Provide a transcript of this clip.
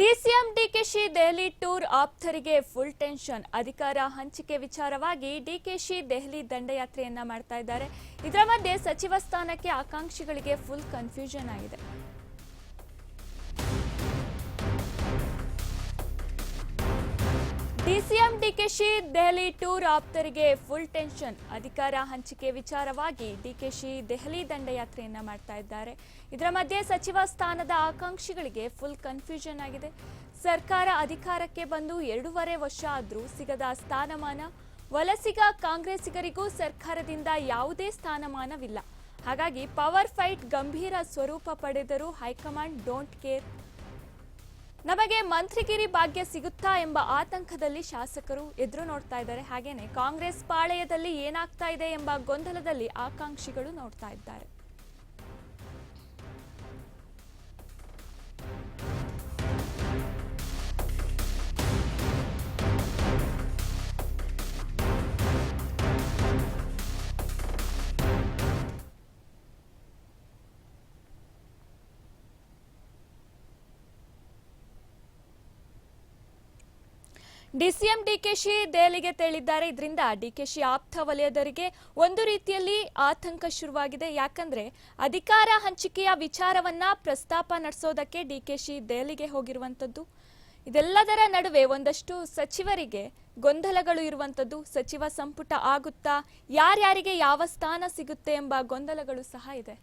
DCM DKShi Delhi tour ಆಪ್ತರಿಗೆ full tension. ಅಧಿಕಾರ ಹಂಚಿಕೆ ವಿಚಾರವಾಗಿ ಡಿಕೆಶಿ ದೆಹಲಿ ದಂಡಯಾತ್ರೆಯನ್ನ ಮಾಡ್ತಾ ಇದ್ದಾರೆ. ಇದರ ಮಧ್ಯೆ ಸಚಿವ ಸ್ಥಾನಕ್ಕೆ ಆಕಾಂಕ್ಷಿಗಳಿಗೆ ಫುಲ್ ಕನ್ಫ್ಯೂಷನ್ ಆಗಿದೆ. ಡಿಕೆಶಿ, ದೆಹಲಿ ಟೂರ್ ಆಪ್ತರಿಗೆ ಫುಲ್ ಟೆನ್ಷನ್. ಅಧಿಕಾರ ಹಂಚಿಕೆ ವಿಚಾರವಾಗಿ ಡಿಕೆಶಿ, ದೆಹಲಿ ದಂಡಯಾತ್ರೆಯನ್ನ ಮಾಡ್ತಾ ಇದ್ದಾರೆ. ಇದರ ಮಧ್ಯೆ ಸಚಿವ ಸ್ಥಾನದ ಆಕಾಂಕ್ಷಿಗಳಿಗೆ ಫುಲ್ ಕನ್ಫ್ಯೂಷನ್ ಆಗಿದೆ. ಸರ್ಕಾರ ಅಧಿಕಾರಕ್ಕೆ ಬಂದು ಎರಡೂವರೆ ವರ್ಷ ಆದರೂ ಸಿಗದ ಸ್ಥಾನಮಾನ, ವಲಸಿಗ ಕಾಂಗ್ರೆಸ್ಸಿಗರಿಗೂ ಸರ್ಕಾರದಿಂದ ಯಾವುದೇ ಸ್ಥಾನಮಾನವಿಲ್ಲ. ಹಾಗಾಗಿ ಪವರ್ ಫೈಟ್ ಗಂಭೀರ ಸ್ವರೂಪ ಪಡೆದರೂ ಹೈಕಮಾಂಡ್ ಡೋಂಟ್ ಕೇರ್. ನಮಗೆ ಮಂತ್ರಿಗಿರಿ ಭಾಗ್ಯ ಸಿಗುತ್ತಾ ಎಂಬ ಆತಂಕದಲ್ಲಿ ಶಾಸಕರು ಎದುರು ನೋಡ್ತಾ ಇದ್ದಾರೆ. ಹಾಗೇನೆ ಕಾಂಗ್ರೆಸ್ ಪಾಳೆಯದಲ್ಲಿ ಏನಾಗ್ತಾ ಇದೆ ಎಂಬ ಗೊಂದಲದಲ್ಲಿ ಆಕಾಂಕ್ಷಿಗಳು ನೋಡ್ತಾ ಇದ್ದಾರೆ. ಡಿಸಿಎಂ ಡಿಕೆಶಿ ದೆಹಲಿಗೆ ತೆರಳಿದ್ದಾರೆ. ಇದರಿಂದ ಡಿಕೆಶಿ ಆಪ್ತ ವಲಯದವರಿಗೆ ಒಂದು ರೀತಿಯಲ್ಲಿ ಆತಂಕ ಶುರುವಾಗಿದೆ. ಯಾಕಂದ್ರೆ ಅಧಿಕಾರ ಹಂಚಿಕೆಯ ವಿಚಾರವನ್ನ ಪ್ರಸ್ತಾಪ ನಡೆಸೋದಕ್ಕೆ ಡಿಕೆಶಿ ದೆಹಲಿಗೆ ಹೋಗಿರುವಂತದ್ದು. ಇದೆಲ್ಲದರ ನಡುವೆ ಒಂದಷ್ಟು ಸಚಿವರಿಗೆ ಗೊಂದಲಗಳು ಇರುವಂತದ್ದು. ಸಚಿವ ಸಂಪುಟ ಆಗುತ್ತಾ, ಯಾರ್ಯಾರಿಗೆ ಯಾವ ಸ್ಥಾನ ಸಿಗುತ್ತೆ ಎಂಬ ಗೊಂದಲಗಳು ಸಹ ಇದೆ.